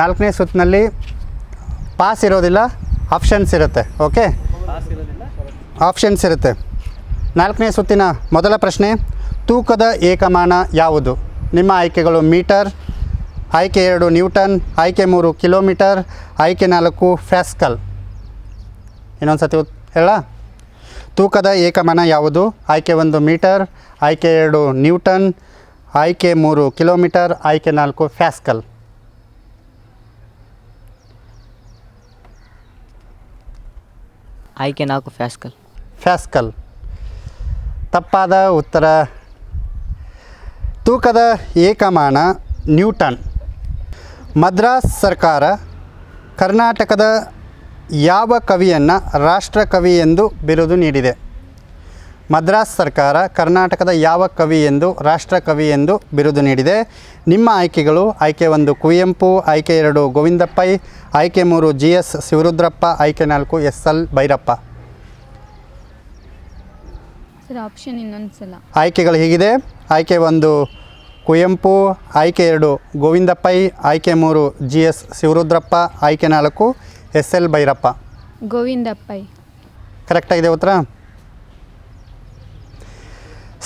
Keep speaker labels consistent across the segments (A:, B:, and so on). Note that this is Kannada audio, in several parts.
A: ನಾಲ್ಕನೇ ಸುತ್ತಿನಲ್ಲಿ ಪಾಸ್ ಇರೋದಿಲ್ಲ ಆಪ್ಷನ್ಸ್ ಇರುತ್ತೆ ಓಕೆ ಆಪ್ಷನ್ಸ್ ಇರುತ್ತೆ. ನಾಲ್ಕನೇ ಸುತ್ತಿನ ಮೊದಲ ಪ್ರಶ್ನೆ, ತೂಕದ ಏಕಮಾನ ಯಾವುದು? ನಿಮ್ಮ ಆಯ್ಕೆಗಳು ಮೀಟರ್, ಆಯ್ಕೆ ಎರಡು ನ್ಯೂಟನ್, ಆಯ್ಕೆ ಮೂರು ಕಿಲೋಮೀಟರ್, ಆಯ್ಕೆ ನಾಲ್ಕು ಫ್ಯಾಸ್ಕಲ್. ಇನ್ನೊಂದು ಸತಿ ಹೇಳ. ತೂಕದ ಏಕಮಾನ ಯಾವುದು? ಆಯ್ಕೆ ಒಂದು ಮೀಟರ್, ಆಯ್ಕೆ ಎರಡು ನ್ಯೂಟನ್, ಆಯ್ಕೆ ಮೂರು ಕಿಲೋಮೀಟರ್, ಆಯ್ಕೆ ನಾಲ್ಕು ಫ್ಯಾಸ್ಕಲ್.
B: ಆಯ್ಕೆ ನಾಲ್ಕು ಫ್ಯಾಸ್ಕಲ್.
A: ಫ್ಯಾಸ್ಕಲ್. ತಪ್ಪಾದ ಉತ್ತರ. ತೂಕದ ಏಕಮಾನ ನ್ಯೂಟನ್. ಮದ್ರಾಸ್ ಸರ್ಕಾರ ಕರ್ನಾಟಕದ ಯಾವ ಕವಿಯನ್ನು ರಾಷ್ಟ್ರಕವಿ ಎಂದು ಬಿರುದು ನೀಡಿದೆ? ಮದ್ರಾಸ್ ಸರ್ಕಾರ ಕರ್ನಾಟಕದ ಯಾವ ಕವಿ ಎಂದು ರಾಷ್ಟ್ರಕವಿ ಎಂದು ಬಿರುದು ನೀಡಿದೆ. ನಿಮ್ಮ ಆಯ್ಕೆಗಳು ಆಯ್ಕೆ ಒಂದು ಕುವೆಂಪು ಆಯ್ಕೆ ಎರಡು ಗೋವಿಂದಪ್ಪೈ ಆಯ್ಕೆ ಮೂರು ಜಿ ಎಸ್ ಶಿವರುದ್ರಪ್ಪ ಆಯ್ಕೆ ನಾಲ್ಕು ಎಸ್ ಎಲ್ ಭೈರಪ್ಪ.
C: ಆಪ್ಷನ್
A: ಆಯ್ಕೆಗಳು ಹೀಗಿದೆ. ಆಯ್ಕೆ ಒಂದು ಕುವೆಂಪು ಆಯ್ಕೆ ಎರಡು ಗೋವಿಂದಪ್ಪೈ ಆಯ್ಕೆ ಮೂರು ಜಿ ಎಸ್ ಶಿವರುದ್ರಪ್ಪ ಆಯ್ಕೆ ನಾಲ್ಕು ಎಸ್ ಎಲ್ ಭೈರಪ್ಪ.
C: ಗೋವಿಂದಪ್ಪೈ.
A: ಕರೆಕ್ಟಾಗಿದೆ ಉತ್ತರ?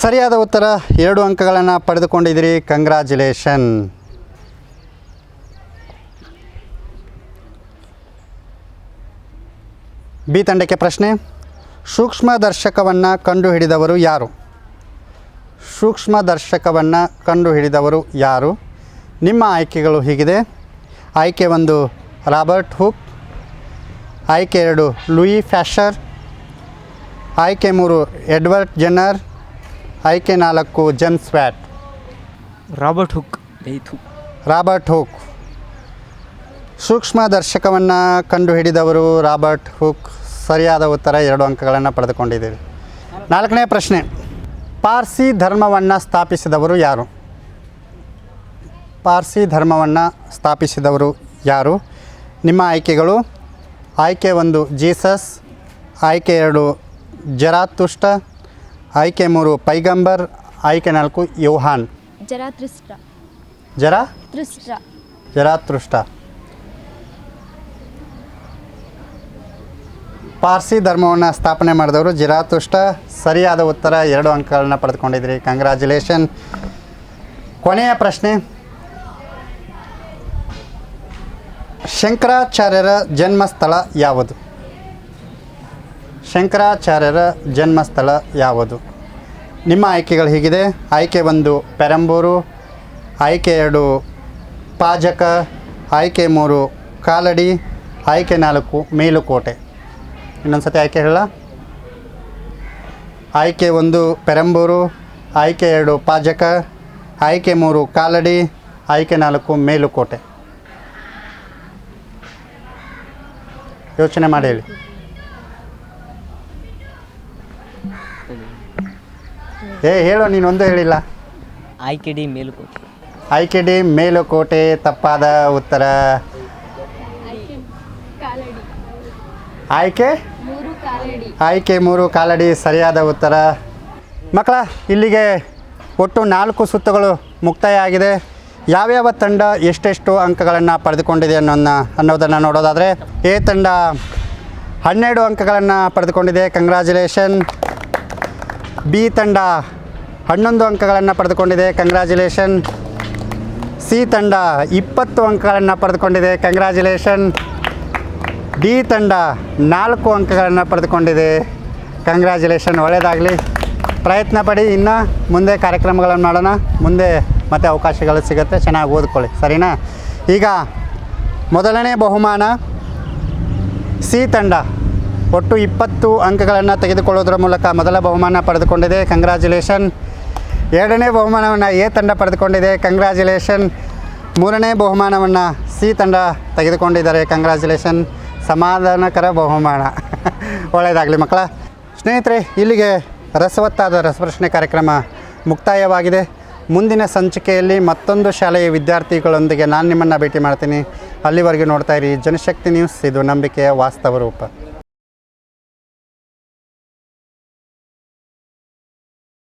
A: ಸರಿಯಾದ ಉತ್ತರ, ಎರಡು ಅಂಕಗಳನ್ನು ಪಡೆದುಕೊಂಡಿದ್ದೀರಿ. ಕಂಗ್ರ್ಯಾಚುಲೇಷನ್ ಬಿ ತಂಡಕ್ಕೆ ಪ್ರಶ್ನೆ ಸೂಕ್ಷ್ಮದರ್ಶಕವನ್ನು ಕಂಡುಹಿಡಿದವರು ಯಾರು? ಸೂಕ್ಷ್ಮದರ್ಶಕವನ್ನು ಕಂಡುಹಿಡಿದವರು ಯಾರು? ನಿಮ್ಮ ಆಯ್ಕೆಗಳು ಹೀಗಿದೆ. ಆಯ್ಕೆ ಒಂದು, ರಾಬರ್ಟ್ ಹುಕ್. ಆಯ್ಕೆ ಎರಡು, ಲೂಯಿ ಫ್ಯಾಷರ್. ಆಯ್ಕೆ ಮೂರು, ಎಡ್ವರ್ಡ್ ಜೆನ್ನರ್. ಆಯ್ಕೆ ನಾಲ್ಕು ಜನ್ ಸ್ವ್ಯಾಟ್.
B: Robert Hooke. ಬೇಯ್ತು
A: Robert Hooke. ಸೂಕ್ಷ್ಮ ದರ್ಶಕವನ್ನು ಕಂಡುಹಿಡಿದವರು ರಾಬರ್ಟ್ ಹುಕ್. ಸರಿಯಾದ ಉತ್ತರ ಎರಡು ಅಂಕಗಳನ್ನು ಪಡೆದುಕೊಂಡಿದ್ದೀರಿ. ನಾಲ್ಕನೇ ಪ್ರಶ್ನೆ. ಪಾರ್ಸಿ ಧರ್ಮವನ್ನು ಸ್ಥಾಪಿಸಿದವರು ಯಾರು? ಪಾರ್ಸಿ ಧರ್ಮವನ್ನು ಸ್ಥಾಪಿಸಿದವರು ಯಾರು? ನಿಮ್ಮ ಆಯ್ಕೆಗಳು. ಆಯ್ಕೆ ಒಂದು ಜೀಸಸ್. ಆಯ್ಕೆ ಎರಡು ಜರಾತುಷ್ಟ. ಆಯ್ಕೆ ಮೂರು ಪೈಗಂಬರ್ ಆಯ್ಕೆ ನಾಲ್ಕು ಯೋಹಾನ್.
C: ಜರಾತೃಷ್ಟ.
A: ಜರ?
C: ತೃಷ್ಟ.
A: ಜರಾತೃಷ್ಟ. ಪಾರ್ಸಿ ಧರ್ಮವನ್ನು ಸ್ಥಾಪನೆ ಮಾಡಿದವರು ಜಿರಾತುಷ್ಟ. ಸರಿಯಾದ ಉತ್ತರ ಎರಡು ಅಂಕಗಳನ್ನ ಪಡೆದುಕೊಂಡಿದ್ರಿ ಕಂಗ್ರ್ಯಾಚುಲೇಷನ್ ಕೊನೆಯ ಪ್ರಶ್ನೆ. ಶಂಕರಾಚಾರ್ಯರ ಜನ್ಮಸ್ಥಳ ಯಾವುದು? ಶಂಕರಾಚಾರ್ಯರ ಜನ್ಮಸ್ಥಳ ಯಾವುದು? ನಿಮ್ಮ ಆಯ್ಕೆಗಳು ಹೀಗಿದೆ. ಆಯ್ಕೆ ಒಂದು ಪೆರಂಬೂರು, ಆಯ್ಕೆ ಎರಡು ಪಾಜಕ, ಆಯ್ಕೆ ಮೂರು ಕಾಲಡಿ, ಆಯ್ಕೆ ನಾಲ್ಕು ಮೇಲುಕೋಟೆ. ಇನ್ನೊಂದು ಸತಿ ಆಯ್ಕೆ ಹೇಳ. ಆಯ್ಕೆ ಒಂದು ಪೆರಂಬೂರು, ಆಯ್ಕೆ ಎರಡು ಪಾಜಕ, ಆಯ್ಕೆ ಮೂರು ಕಾಲಡಿ, ಆಯ್ಕೆ ನಾಲ್ಕು ಮೇಲುಕೋಟೆ. ಯೋಚನೆ ಮಾಡಿ ಹೇಳಿ. ಏ ಹೇಳು ನೀನು ಒಂದು ಹೇಳಿಲ್ಲ.
B: ಆಯ್ಕೆ ಡಿ ಮೇಲುಕೋಟೆ.
A: ಆಯ್ಕೆ ಡಿ ಮೇಲುಕೋಟೆ ತಪ್ಪಾದ ಉತ್ತರ. ಆಯ್ಕೆ? ಆಯ್ಕೆ ಮೂರು ಕಾಲಡಿ ಸರಿಯಾದ ಉತ್ತರ. ಮಕ್ಕಳ ಇಲ್ಲಿಗೆ ಒಟ್ಟು ನಾಲ್ಕು ಸುತ್ತುಗಳು ಮುಕ್ತಾಯ ಆಗಿದೆ ಯಾವ್ಯಾವ ತಂಡ ಎಷ್ಟೆಷ್ಟು ಅಂಕಗಳನ್ನು ಪಡೆದುಕೊಂಡಿದೆ ಅನ್ನೋದನ್ನ ಅನ್ನೋದನ್ನು ನೋಡೋದಾದರೆ ಎ ತಂಡ ಹನ್ನೆರಡು ಅಂಕಗಳನ್ನು ಪಡೆದುಕೊಂಡಿದೆ. ಕಂಗ್ರ್ಯಾಚುಲೇಷನ್ ಬಿ ತಂಡ ಹನ್ನೊಂದು ಅಂಕಗಳನ್ನು ಪಡೆದುಕೊಂಡಿದೆ. ಕಂಗ್ರ್ಯಾಚುಲೇಷನ್ ಸಿ ತಂಡ ಇಪ್ಪತ್ತು ಅಂಕಗಳನ್ನು ಪಡೆದುಕೊಂಡಿದೆ. ಕಂಗ್ರ್ಯಾಚುಲೇಷನ್ ಡಿ ತಂಡ ನಾಲ್ಕು ಅಂಕಗಳನ್ನು ಪಡೆದುಕೊಂಡಿದೆ. ಕಂಗ್ರ್ಯಾಚುಲೇಷನ್ ಒಳ್ಳೆಯದಾಗಲಿ ಪ್ರಯತ್ನ ಪಡಿ. ಇನ್ನು ಮುಂದೆ ಕಾರ್ಯಕ್ರಮಗಳನ್ನು ಮಾಡೋಣ. ಮುಂದೆ ಮತ್ತೆ ಅವಕಾಶಗಳು ಸಿಗುತ್ತೆ. ಚೆನ್ನಾಗಿ ಓದ್ಕೊಳ್ಳಿ. ಸರಿನಾ? ಈಗ ಮೊದಲನೇ ಬಹುಮಾನ ಸಿ ತಂಡ. ಒಟ್ಟು ಇಪ್ಪತ್ತು ಅಂಕಗಳನ್ನು ತೆಗೆದುಕೊಳ್ಳೋದ್ರ ಮೂಲಕ ಮೊದಲ ಬಹುಮಾನ ಪಡೆದುಕೊಂಡಿದೆ. ಕಂಗ್ರ್ಯಾಚುಲೇಷನ್ ಎರಡನೇ ಬಹುಮಾನವನ್ನು ಎ ತಂಡ ಪಡೆದುಕೊಂಡಿದೆ. ಕಂಗ್ರ್ಯಾಚುಲೇಷನ್ ಮೂರನೇ ಬಹುಮಾನವನ್ನು ಸಿ ತಂಡ ತೆಗೆದುಕೊಂಡಿದ್ದಾರೆ. ಕಂಗ್ರ್ಯಾಚುಲೇಷನ್ ಸಮಾಧಾನಕರ ಬಹುಮಾನ. ಒಳ್ಳೆಯದಾಗಲಿ ಮಕ್ಕಳ. ಸ್ನೇಹಿತರೆ, ಇಲ್ಲಿಗೆ ರಸವತ್ತಾದ ರಸಪ್ರಶ್ನೆ ಕಾರ್ಯಕ್ರಮ ಮುಕ್ತಾಯವಾಗಿದೆ. ಮುಂದಿನ ಸಂಚಿಕೆಯಲ್ಲಿ ಮತ್ತೊಂದು ಶಾಲೆಯ ವಿದ್ಯಾರ್ಥಿಗಳೊಂದಿಗೆ ನಾನು ನಿಮ್ಮನ್ನು ಭೇಟಿ ಮಾಡ್ತೀನಿ. ಅಲ್ಲಿವರೆಗೆ ನೋಡ್ತಾ ಇರಿ. ಜನಶಕ್ತಿ ನ್ಯೂಸ್. ಇದು ನಂಬಿಕೆಯ ವಾಸ್ತವ ರೂಪ.